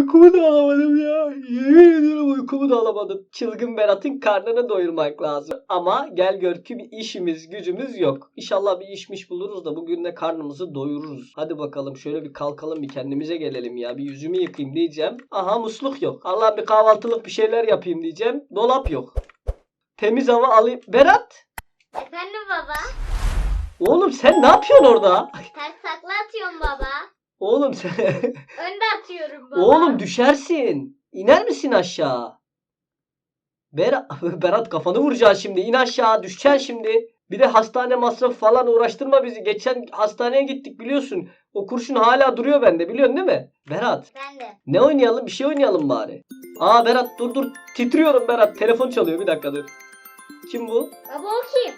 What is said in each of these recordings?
Uykumu da alamadım ya. Yemin ediyorum uykumu da alamadım. Çılgın Berat'ın karnını doyurmak lazım. Ama gel gör ki bir işimiz gücümüz yok. İnşallah bir işmiş buluruz da bugün de karnımızı doyururuz. Hadi bakalım şöyle bir kalkalım bir kendimize gelelim ya. Bir yüzümü yıkayayım diyeceğim. Aha musluk yok. Allah bir kahvaltılık bir şeyler yapayım diyeceğim. Dolap yok. Temiz hava alayım. Berat! Efendim baba. Oğlum sen ne yapıyorsun orada? Ters. Oğlum sen... Önde atıyorum baba. Oğlum düşersin. İner misin aşağı? Berat, Berat kafanı vuracaksın şimdi. İn aşağı düşeceksin şimdi. Bir de hastane masrafı falan uğraştırma bizi. Geçen hastaneye gittik biliyorsun. O kurşun hala duruyor bende biliyorsun değil mi? Berat Ben de. ne oynayalım? Bir şey oynayalım bari. Aa Berat dur dur. Titriyorum Berat. Telefon çalıyor bir dakika dur. Kim bu? Baba o kim?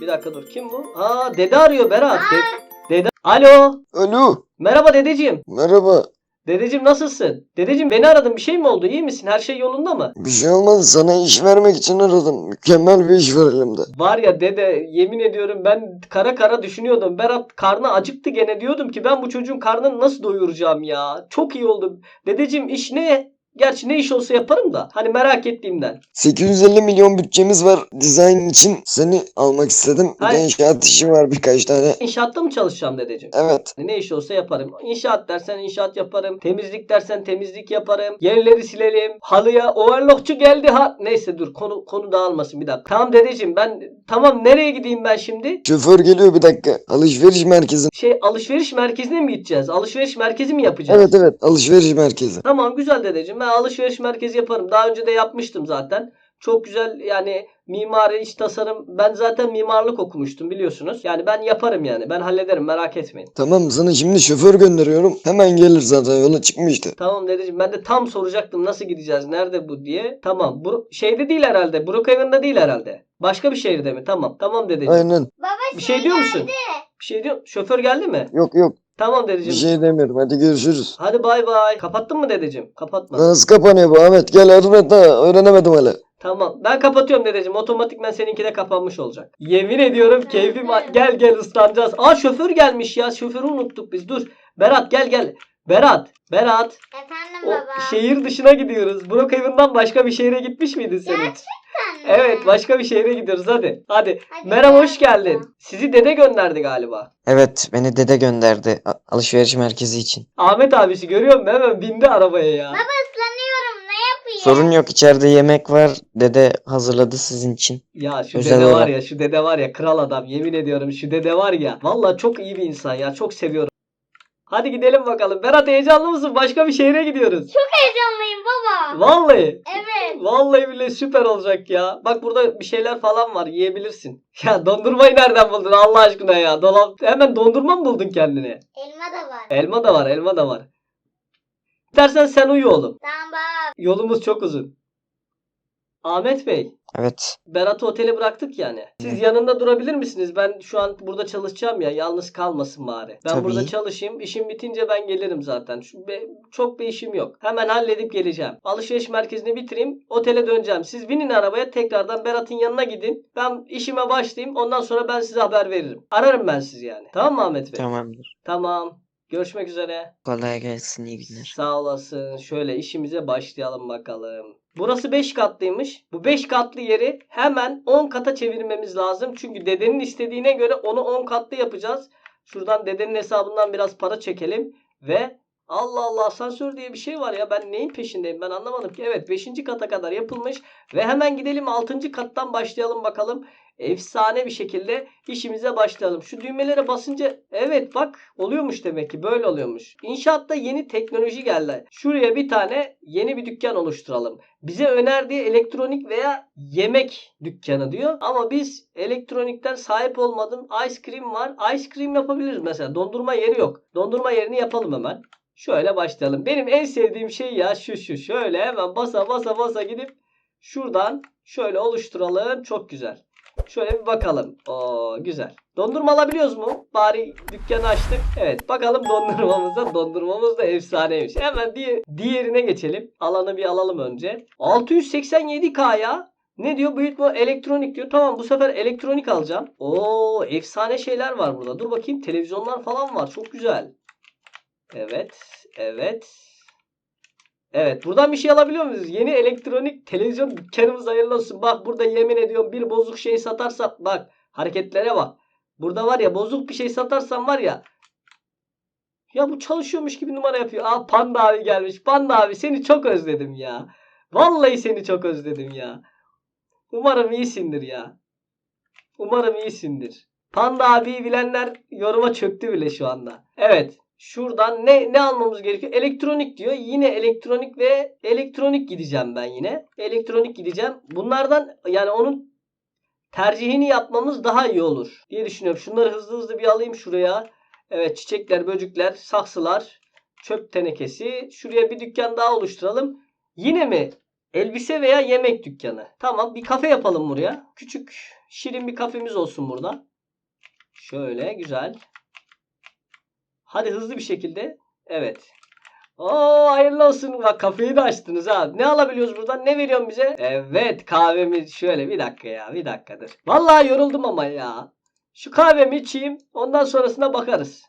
Bir dakika dur. Kim bu? Aa dede arıyor Berat. Aa, De- dede. Alo. Alo, Merhaba dedeciğim. merhaba. Dedeciğim nasılsın? Dedeciğim beni aradın bir şey mi oldu? İyi misin? Her şey yolunda mı? Bir şey olmadı sana iş vermek için aradım. Mükemmel bir iş var elimde. Var ya dede yemin ediyorum ben kara kara düşünüyordum. Berat karnı acıktı gene diyordum ki ben bu çocuğun karnını nasıl doyuracağım ya. Çok iyi oldu. Dedeciğim iş ne? Gerçi ne iş olsa yaparım da. Hani merak ettiğimden. 850 milyon bütçemiz var dizayn için. Seni almak istedim. Bir de Hayır. inşaat işi var birkaç tane. İnşaatta mı çalışacağım dedeciğim? Evet. Ne iş olsa yaparım. İnşaat dersen inşaat yaparım. Temizlik dersen temizlik yaparım. Yerleri silelim. Halıya overlockçu geldi ha. Neyse dur konu konu dağılmasın bir dakika. Tamam dedeciğim ben tamam nereye gideyim ben şimdi? Şoför geliyor bir dakika. Alışveriş merkezi. Şey alışveriş merkezine mi gideceğiz? Alışveriş merkezi mi yapacağız? Evet evet alışveriş merkezi. Tamam güzel dedeciğim. Ben alışveriş merkezi yaparım. Daha önce de yapmıştım zaten. Çok güzel yani mimari iç tasarım. Ben zaten mimarlık okumuştum biliyorsunuz. Yani ben yaparım yani. Ben hallederim merak etmeyin. Tamam sana şimdi şoför gönderiyorum. Hemen gelir zaten yola çıkmıştı. Tamam dedeciğim ben de tam soracaktım nasıl gideceğiz nerede bu diye. Tamam bu şeyde değil herhalde. Brookhaven'da değil herhalde. Başka bir şehirde mi? Tamam. Tamam dedeciğim. Aynen. baba Bir şey diyor musun? geldi. Bir şey diyor. Şoför geldi mi? Yok yok Tamam bir dedeciğim. şey demiyorum. Hadi görüşürüz. Hadi bay bay. Kapattın mı dedeciğim? Kapatma. Nasıl kapanıyor bu Ahmet? Gel yardım et ha. Öğrenemedim hala. Tamam. Ben kapatıyorum dedeciğim. Otomatikman seninki de kapanmış olacak. Yemin ediyorum keyfim gel gel ıslanacağız. Aa şoför gelmiş ya. Şoförü unuttuk biz. Dur. Berat gel gel. Berat. Berat. Efendim O baba. şehir dışına gidiyoruz. Brookhaven'dan başka bir şehre gitmiş miydin sen? Gerçekten mi? Evet başka bir şehre gidiyoruz hadi. Hadi. Hadi Merhaba hoş gel geldin. baba. Sizi dede gönderdi galiba. Evet, beni dede gönderdi a- alışveriş merkezi için. Ahmet abisi görüyor musun? Hemen bindi arabaya ya. Baba ıslanıyorum ne yapayım? Sorun yok, içeride yemek var. Dede hazırladı sizin için. Ya şu Özel dede var olarak. ya şu dede var ya kral adam yemin ediyorum şu dede var ya. Valla çok iyi bir insan ya çok seviyorum. Hadi gidelim bakalım. Berat heyecanlı mısın? Başka bir şehre gidiyoruz. Çok heyecanlıyım baba. Vallahi. Evet. Vallahi bile süper olacak ya. Bak burada bir şeyler falan var yiyebilirsin. Ya dondurmayı nereden buldun Allah aşkına ya? Dolap hemen dondurma mı buldun kendine? Elma da var. Elma da var, elma da var. İstersen sen uyu oğlum. Tamam baba. Yolumuz çok uzun. Ahmet Bey, Evet, Berat'ı otele bıraktık yani. Siz yanında durabilir misiniz? Ben şu an burada çalışacağım ya, yalnız kalmasın bari. Ben Tabii. burada çalışayım, işim bitince ben gelirim zaten. Şu be- çok bir işim yok. Hemen halledip geleceğim. Alışveriş merkezini bitireyim, otele döneceğim. Siz binin arabaya, tekrardan Berat'ın yanına gidin. Ben işime başlayayım, ondan sonra ben size haber veririm. Ararım ben sizi yani. Tamam mı Ahmet Bey? tamamdır. Tamam. Görüşmek üzere. Kolay gelsin, iyi günler. Sağ olasın. Şöyle işimize başlayalım bakalım. Burası 5 katlıymış. Bu 5 katlı yeri hemen 10 kata çevirmemiz lazım. Çünkü dedenin istediğine göre onu 10 katlı yapacağız. Şuradan dedenin hesabından biraz para çekelim. Ve Allah Allah asansör diye bir şey var ya. Ben neyin peşindeyim ben anlamadım ki. Evet 5. kata kadar yapılmış. Ve hemen gidelim 6. kattan başlayalım bakalım. Efsane bir şekilde işimize başlayalım. Şu düğmelere basınca evet bak oluyormuş demek ki böyle oluyormuş. İnşaatta yeni teknoloji geldi. Şuraya bir tane yeni bir dükkan oluşturalım. Bize önerdiği elektronik veya yemek dükkanı diyor. Ama biz elektronikten sahip olmadım. Ice cream var. Ice cream yapabiliriz mesela. Dondurma yeri yok. Dondurma yerini yapalım hemen. Şöyle başlayalım. Benim en sevdiğim şey ya şu şu. Şöyle hemen basa basa basa gidip şuradan şöyle oluşturalım. Çok güzel. Şöyle bir bakalım. Oo güzel. Dondurma alabiliyoruz mu? Bari dükkanı açtık. Evet bakalım dondurmamıza. Dondurmamız da efsaneymiş. Hemen diye, diğerine geçelim. Alanı bir alalım önce. 687K ya. Ne diyor? Büyütme elektronik diyor. Tamam bu sefer elektronik alacağım. Oo efsane şeyler var burada. Dur bakayım televizyonlar falan var. Çok güzel. Evet. Evet. Evet buradan bir şey alabiliyor muyuz? Yeni elektronik televizyon dükkanımız hayırlı olsun. Bak burada yemin ediyorum bir bozuk şey satarsam bak hareketlere bak. Burada var ya bozuk bir şey satarsam var ya ya bu çalışıyormuş gibi numara yapıyor. Aa Panda abi gelmiş. Panda abi seni çok özledim ya. Vallahi seni çok özledim ya. Umarım iyisindir ya. Umarım iyisindir. Panda abi bilenler yoruma çöktü bile şu anda. Evet. Şuradan ne ne almamız gerekiyor? Elektronik diyor. Yine elektronik ve elektronik gideceğim ben yine. Elektronik gideceğim. Bunlardan yani onun tercihini yapmamız daha iyi olur diye düşünüyorum. Şunları hızlı hızlı bir alayım şuraya. Evet çiçekler, böcekler, saksılar, çöp tenekesi. Şuraya bir dükkan daha oluşturalım. Yine mi? Elbise veya yemek dükkanı. Tamam bir kafe yapalım buraya. Küçük şirin bir kafemiz olsun burada. Şöyle güzel. Hadi hızlı bir şekilde. Evet. Oo hayırlı olsun. Bak kafeyi de açtınız ha. Ne alabiliyoruz buradan? Ne veriyorsun bize? Evet kahvemiz şöyle bir dakika ya. Bir dakikadır. Vallahi yoruldum ama ya. Şu kahvemi içeyim. Ondan sonrasına bakarız.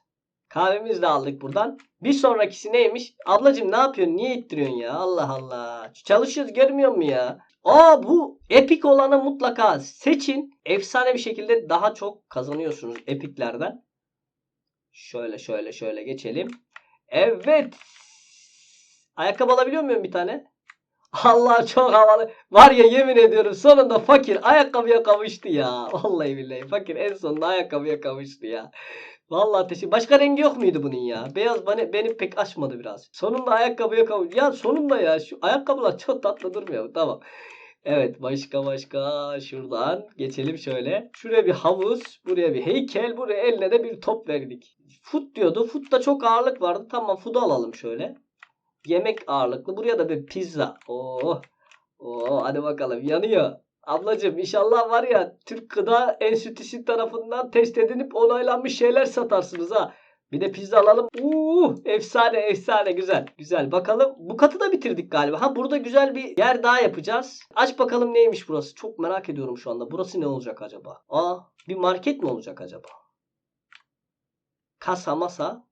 Kahvemizi de aldık buradan. Bir sonrakisi neymiş? Ablacım ne yapıyorsun? Niye ittiriyorsun ya? Allah Allah. Çalışıyoruz görmüyor musun ya? Aa bu epic olanı mutlaka seçin. Efsane bir şekilde daha çok kazanıyorsunuz epiklerden. Şöyle şöyle şöyle geçelim. Evet. Ayakkabı alabiliyor muyum bir tane? Allah çok havalı. Var ya yemin ediyorum sonunda fakir ayakkabıya kavuştu ya. Vallahi billahi fakir en sonunda ayakkabıya kavuştu ya. Vallahi teşekkür. Başka rengi yok muydu bunun ya? Beyaz beni, beni pek açmadı biraz. Sonunda ayakkabıya kavuştu. Ya sonunda ya şu ayakkabılar çok tatlı durmuyor mu? Tamam. Evet başka başka şuradan geçelim şöyle. Şuraya bir havuz, buraya bir heykel, buraya eline de bir top verdik. Food diyordu. Food'da çok ağırlık vardı. Tamam food'u alalım şöyle. Yemek ağırlıklı. Buraya da bir pizza. Oo. Oo hadi bakalım yanıyor. Ablacım inşallah var ya Türk Gıda Enstitüsü tarafından test edilip onaylanmış şeyler satarsınız ha. Bir de pizza alalım. Uuu efsane efsane güzel. Güzel bakalım. Bu katı da bitirdik galiba. Ha burada güzel bir yer daha yapacağız. Aç bakalım neymiş burası. Çok merak ediyorum şu anda. Burası ne olacak acaba? Aa bir market mi olacak acaba? Kasa masa.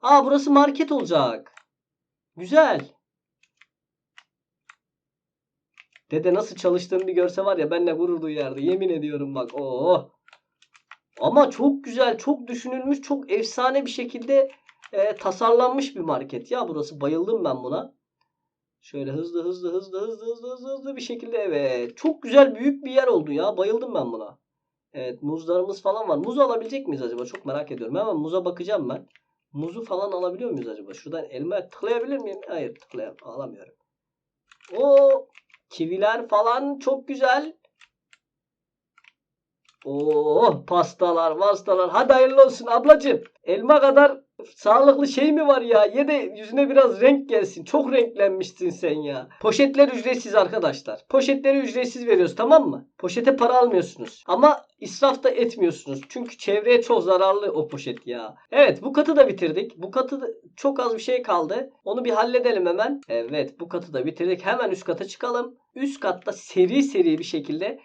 Aa burası market olacak. Güzel. Dede nasıl çalıştığını bir görse var ya benimle gurur duyardı. Yemin ediyorum bak. Oo. Ama çok güzel, çok düşünülmüş, çok efsane bir şekilde e, tasarlanmış bir market. Ya burası bayıldım ben buna. Şöyle hızlı hızlı hızlı hızlı hızlı hızlı hızlı bir şekilde evet. Çok güzel büyük bir yer oldu ya. Bayıldım ben buna. Evet muzlarımız falan var. Muz alabilecek miyiz acaba? Çok merak ediyorum. Hemen muza bakacağım ben. Muzu falan alabiliyor muyuz acaba? Şuradan elime tıklayabilir miyim? Hayır tıklayamam. Alamıyorum. O kiviler falan çok güzel. Oo pastalar, pastalar. Hadi hayırlı olsun ablacığım. Elma kadar sağlıklı şey mi var ya? Ye de yüzüne biraz renk gelsin. Çok renklenmişsin sen ya. Poşetler ücretsiz arkadaşlar. Poşetleri ücretsiz veriyoruz tamam mı? Poşete para almıyorsunuz. Ama israf da etmiyorsunuz. Çünkü çevreye çok zararlı o poşet ya. Evet bu katı da bitirdik. Bu katı da çok az bir şey kaldı. Onu bir halledelim hemen. Evet bu katı da bitirdik. Hemen üst kata çıkalım. Üst katta seri seri bir şekilde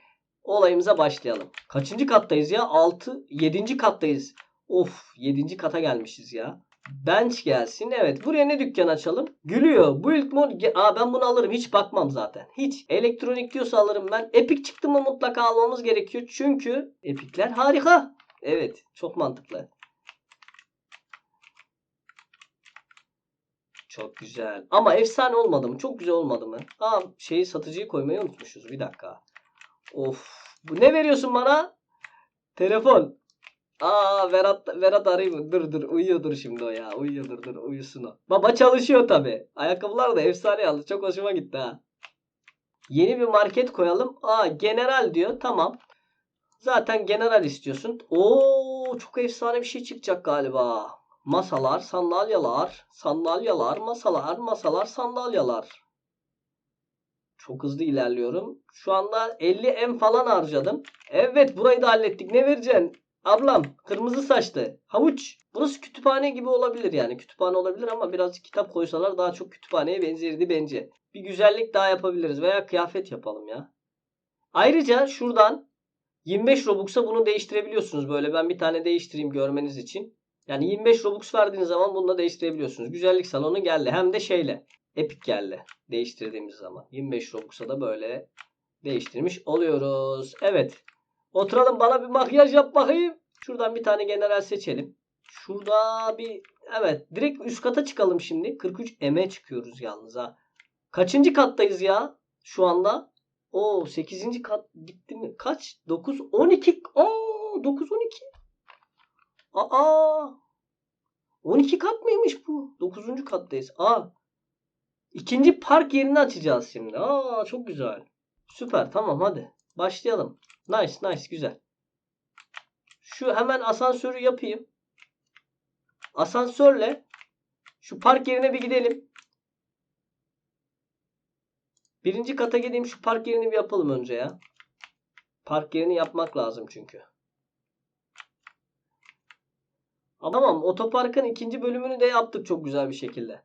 olayımıza başlayalım. Kaçıncı kattayız ya? 6, 7. kattayız. Of 7. kata gelmişiz ya. Bench gelsin. Evet. Buraya ne dükkan açalım? Gülüyor. Bu ilk mod. Aa ben bunu alırım. Hiç bakmam zaten. Hiç. Elektronik diyorsa alırım ben. Epic çıktı mı mutlaka almamız gerekiyor. Çünkü epikler harika. Evet. Çok mantıklı. Çok güzel. Ama efsane olmadı mı? Çok güzel olmadı mı? Aa şeyi satıcıyı koymayı unutmuşuz. Bir dakika. Of. Bu ne veriyorsun bana? Telefon. Aa Berat Berat arayayım mı? Dur dur uyuyordur şimdi o ya. Uyuyordur dur uyusun o. Baba çalışıyor tabi. Ayakkabılar da efsane yalnız. Çok hoşuma gitti ha. Yeni bir market koyalım. Aa general diyor. Tamam. Zaten general istiyorsun. Oo çok efsane bir şey çıkacak galiba. Masalar, sandalyeler, sandalyeler, masalar, masalar, sandalyeler. Çok hızlı ilerliyorum. Şu anda 50 M falan harcadım. Evet burayı da hallettik. Ne vereceksin? Ablam kırmızı saçlı. Havuç. Burası kütüphane gibi olabilir yani. Kütüphane olabilir ama birazcık kitap koysalar daha çok kütüphaneye benzerdi bence. Bir güzellik daha yapabiliriz veya kıyafet yapalım ya. Ayrıca şuradan 25 Robux'a bunu değiştirebiliyorsunuz böyle. Ben bir tane değiştireyim görmeniz için. Yani 25 Robux verdiğiniz zaman bunu da değiştirebiliyorsunuz. Güzellik salonu geldi. Hem de şeyle. Epic geldi. Değiştirdiğimiz zaman. 25 Robux'a da böyle değiştirmiş oluyoruz. Evet. Oturalım bana bir makyaj yap bakayım. Şuradan bir tane general seçelim. Şurada bir evet direkt üst kata çıkalım şimdi. 43 M'e çıkıyoruz yalnız ha. Kaçıncı kattayız ya şu anda? O 8. kat bitti mi? Kaç? 9 12. Aa 9 12. Aa 12 kat mıymış bu? 9. kattayız. Aa ikinci park yerini açacağız şimdi. Aa çok güzel. Süper tamam hadi. Başlayalım. Nice nice güzel. Şu hemen asansörü yapayım. Asansörle şu park yerine bir gidelim. Birinci kata gideyim şu park yerini bir yapalım önce ya. Park yerini yapmak lazım çünkü. Ama Tamam otoparkın ikinci bölümünü de yaptık çok güzel bir şekilde.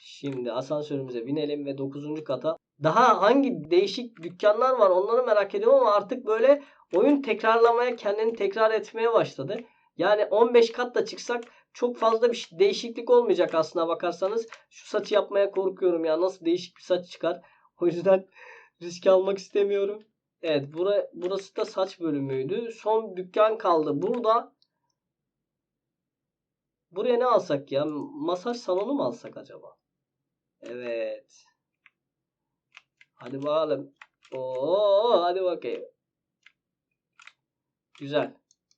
Şimdi asansörümüze binelim ve 9. kata. Daha hangi değişik dükkanlar var onları merak ediyorum ama artık böyle oyun tekrarlamaya kendini tekrar etmeye başladı. Yani 15 katla çıksak çok fazla bir şey- değişiklik olmayacak aslına bakarsanız. Şu saçı yapmaya korkuyorum ya. Nasıl değişik bir saç çıkar. O yüzden risk almak istemiyorum. Evet bura, burası da saç bölümüydü. Son dükkan kaldı. Burada buraya ne alsak ya? Masaj salonu mu alsak acaba? Evet. Hadi bakalım. Oo, hadi bakayım. Güzel.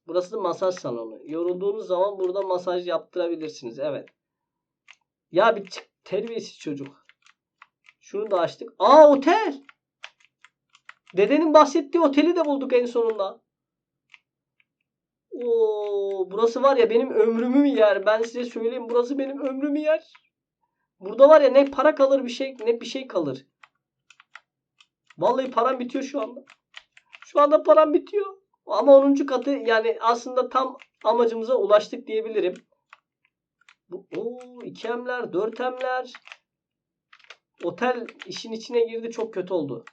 Burası masaj salonu. Yorulduğunuz zaman burada masaj yaptırabilirsiniz. Evet. Ya bir çık terbiyesiz çocuk. Şunu da açtık. Aa otel. Dedenin bahsettiği oteli de bulduk en sonunda. Oo, burası var ya benim ömrümü yer. Ben size söyleyeyim burası benim ömrümü yer. Burada var ya ne para kalır bir şey ne bir şey kalır. Vallahi param bitiyor şu anda. Şu anda param bitiyor. Ama 10. katı yani aslında tam amacımıza ulaştık diyebilirim. Bu, oo, 2 emler, 4 emler. Otel işin içine girdi çok kötü oldu.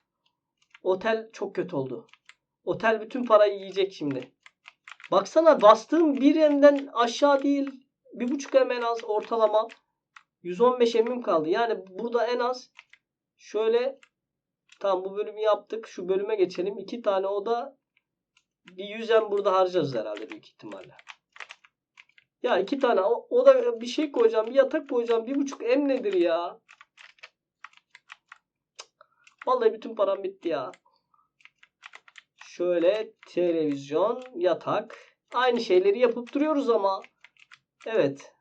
Otel çok kötü oldu. Otel bütün parayı yiyecek şimdi. Baksana bastığım bir yerinden aşağı değil. Bir buçuk em en az ortalama. 115 emim kaldı. Yani burada en az şöyle tam bu bölümü yaptık. Şu bölüme geçelim. iki tane oda bir 100 em burada harcarız herhalde büyük ihtimalle. Ya iki tane o, o da bir şey koyacağım. Bir yatak koyacağım. Bir buçuk em nedir ya? Vallahi bütün param bitti ya. Şöyle televizyon, yatak. Aynı şeyleri yapıp duruyoruz ama. Evet.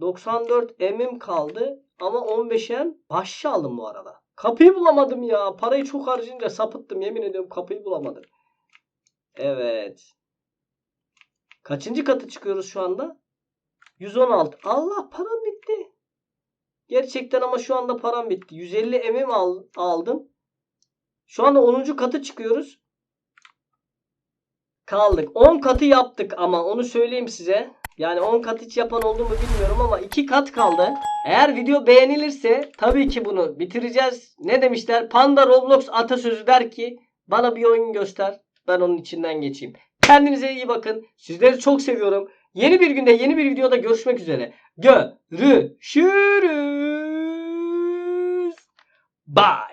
94 emim kaldı. Ama 15 em başşı aldım bu arada. Kapıyı bulamadım ya. Parayı çok harcayınca sapıttım. Yemin ediyorum kapıyı bulamadım. Evet. Kaçıncı katı çıkıyoruz şu anda? 116. Allah param bitti. Gerçekten ama şu anda param bitti. 150 emim al, aldım. Şu anda 10. katı çıkıyoruz. Kaldık. 10 katı yaptık ama onu söyleyeyim size. Yani 10 kat hiç yapan oldu mu bilmiyorum ama 2 kat kaldı. Eğer video beğenilirse tabii ki bunu bitireceğiz. Ne demişler? Panda Roblox atasözü der ki bana bir oyun göster. Ben onun içinden geçeyim. Kendinize iyi bakın. Sizleri çok seviyorum. Yeni bir günde yeni bir videoda görüşmek üzere. Görüşürüz. Bye.